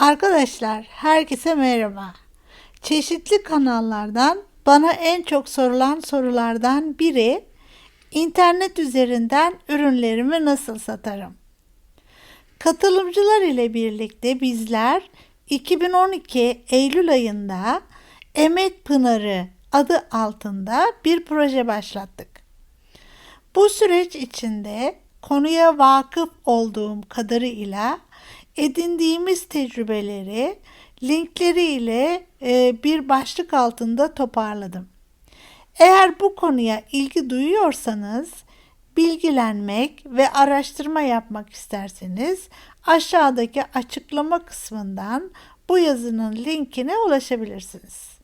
Arkadaşlar herkese merhaba. Çeşitli kanallardan bana en çok sorulan sorulardan biri internet üzerinden ürünlerimi nasıl satarım? Katılımcılar ile birlikte bizler 2012 Eylül ayında Emek Pınarı adı altında bir proje başlattık. Bu süreç içinde konuya vakıf olduğum kadarıyla edindiğimiz tecrübeleri linkleri ile e, bir başlık altında toparladım. Eğer bu konuya ilgi duyuyorsanız, bilgilenmek ve araştırma yapmak isterseniz aşağıdaki açıklama kısmından bu yazının linkine ulaşabilirsiniz.